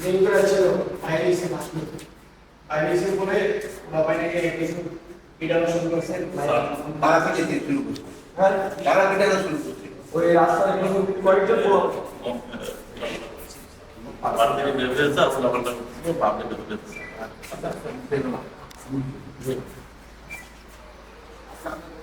দেরি করে ছিল বাইরে এসে মাসলো বাইরে এসে পরে ওরা বাইরে কিছু পিটানো শুরু করছে। পাড়া থেকে দিয়ে শুরু করছে। হ্যাঁ। পাড়া পিটানো শুরু করছে। ওই রাস্তায় কিছু কয়েকজন লোক পাবলিক বেরিয়েছে আসলে আমরা পাবলিক বেরিয়েছে খাইছো কি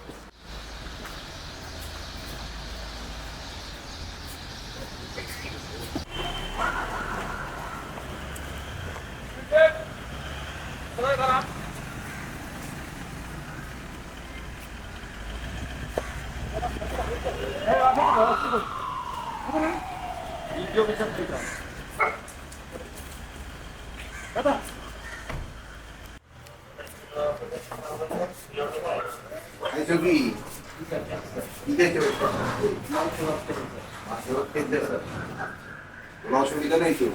কি কোনো অসুবিধা নেই তো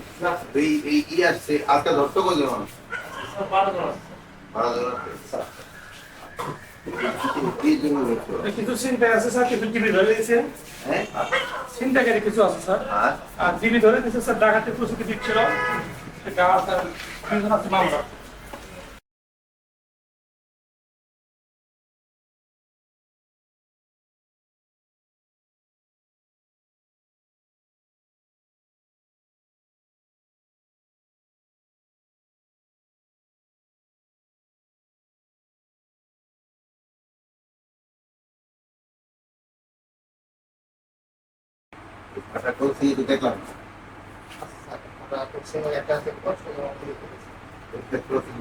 এই এই ই আসছে আজকে ধরতো মানুষ। কিছু আছে স্যার? কিছু টিভি ধরে দিয়েছে। হ্যাঁ চিন্তাকারী কিছু আছে স্যার? আর আর টিভি ধরে দিয়েছে স্যার প্রস্তুতি দিচ্ছিল। সেটা স্যার মামলা। আটা করছি তো দেখলাম একটা crossing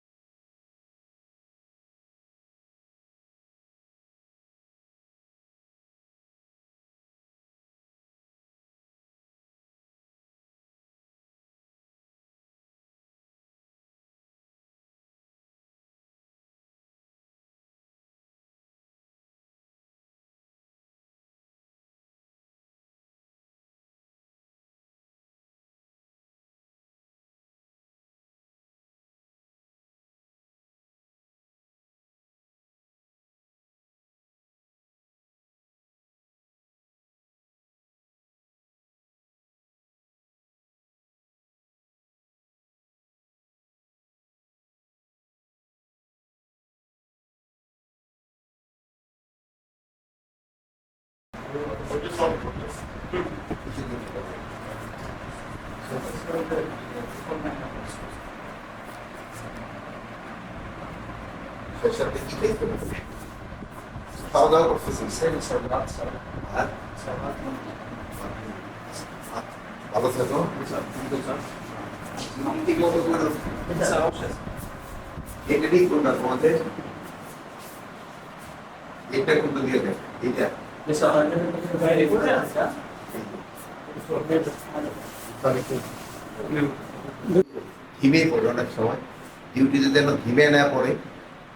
Fecha a direita, meu filho. Tá olhando professor fazer incêndio, salgado, salgado. Ah? Salgado não. Alô, Fernando? Não tem como eu ele nem quando acontece, ele pergunta o dia dele. Ele é. ঘিমে পড়ে অনেক সময়। ডিউটিতে যেন ঘিমে না পড়ে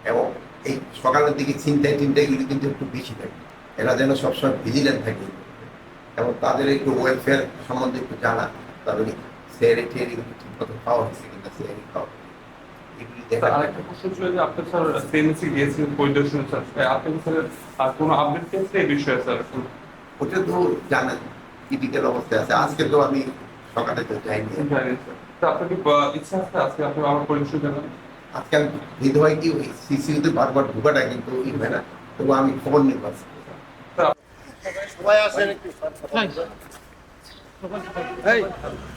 এবং এই সকালের দিকে চিন্তায় চিন্তাগুলি কিন্তু একটু বেশি থাকে। এরা যেন সবসময় ভিজিলেন্ট থাকে। এবং তাদের একটু ওয়েলফেয়ার সম্বন্ধে একটু জানা। তাদের সেয়ারি টেয়ারি ঠিক মতো খাওয়া হচ্ছে কিনা সেয়ারি খাওয়া এগুলি দেখা আরেকটা প্রশ্ন ছিল যে আপনি স্যার সিএনসি গিয়েছিলেন পরিদর্শন স্যার। আপনি স্যার কোনো আপডেট পেয়েছে এই বিষয়ে স্যার? ওটা তো জানেন ক্রিটিক্যাল অবস্থায় আছে। আজকে তো আমি সকালে তো যাইনি। জানি স্যার। স্যার আপনার কি আহ, ইচ্ছা আছে আজকে আপনি আমার পরিদর্শন জানাবেন আজকে আমি কি সিসিউতে বারবার ঢুকাটা কিন্তু ই হয় না। তবু আমি খবর নিয়ে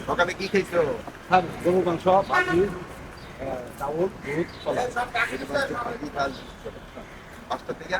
সকালে কি মাংস পাখি চাউল দুধ কলা পাঁচটা থেকে